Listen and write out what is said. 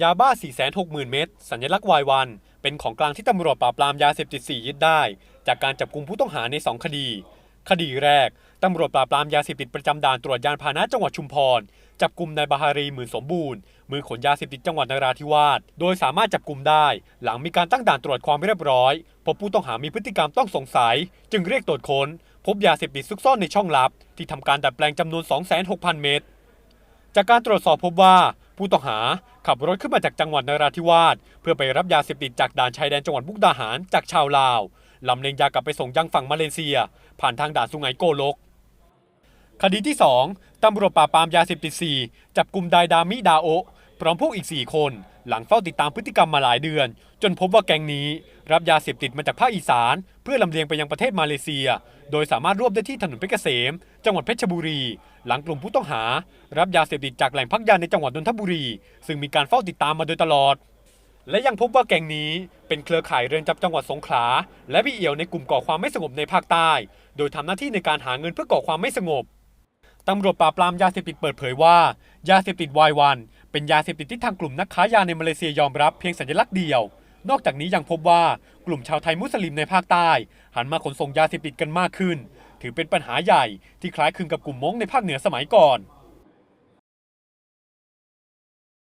ยาบ้า 460,000 เม็ดสัญลักษณ์วายวัน เป็นของกลางที่ตำรวจปราบปรามยาเสพติด 4 ยึดได้ จากการจับกลุ่มผู้ต้องหาใน 2 คดี คดีแรก ตำรวจปราบปรามยาเสพติดประจำด่านตรวจยานพาหนะจังหวัดชุมพร จับกลุ่มนายบาฮารีหมื่นสมบูรณ์ มือขนยาเสพติดจังหวัดนราธิวาส โดยสามารถจับกลุ่มได้ หลังมีการตั้งด่านตรวจความเรียบร้อย พบผู้ต้องหามีพฤติกรรมต้องสงสัย จึงเรียกตรวจค้น พบยาเสพติดซุกซ่อนในช่องลับ ที่ทำการดัดแปลงจำนวน 26,000เม็ดจากการตรวจสอบพบว่า ผู้ต้องหาขับรถขึ้นมาจากจังหวัดนราธิวาสเพื่อไปรับยาเสพติดจากด่านชายแดนจังหวัดมุกดาหารจากชาวลาวลำเลียงยากลับไปส่งยังฝั่งมาเลเซีย ผ่านทางด่านสุไหงโกลก คดีที่ 2ตำรวจปราบปรามยาเสพติด4จับกลุ่มไดดามิดาโอพร้อมพวกอีก 4 คน หลังเฝ้าติดตามพฤติกรรมมาหลายเดือน จนพบว่าแก๊งนี้ รับยาเสพติดมาจากภาคอีสาน เพื่อลำเลียงไปยังประเทศมาเลเซีย โดยสามารถรวบได้ที่ถนนเพชรเกษม จังหวัดเพชรบุรี หลังกลุ่มผู้ต้องหา รับยาเสพติดจากแหล่งพักยาในจังหวัดนนทบุรี ซึ่งมีการเฝ้าติดตามมาโดยตลอด และยังพบว่าแก๊งนี้เป็นเครือข่ายเรือนจำจังหวัดสงขลา และมีเอี่ยวในกลุ่มก่อความไม่สงบในภาคใต้ โดยทำหน้าที่ในการหาเงินเพื่อก่อความไม่สงบตำรวจปราบปรามยาเสพติดเปิดเผยว่า ยาเสพติดวายวัน เป็นยาเสพติดที่ทางกลุ่มนักค้ายาในมาเลเซียยอมรับเพียงสัญลักษณ์เดียว นอกจากนี้ยังพบว่ากลุ่มชาวไทยมุสลิมในภาคใต้ หันมาขนส่งยาเสพติดกันมากขึ้น ถือเป็นปัญหาใหญ่ที่คล้ายคลึงกับกลุ่มม้งในภาคเหนือสมัยก่อน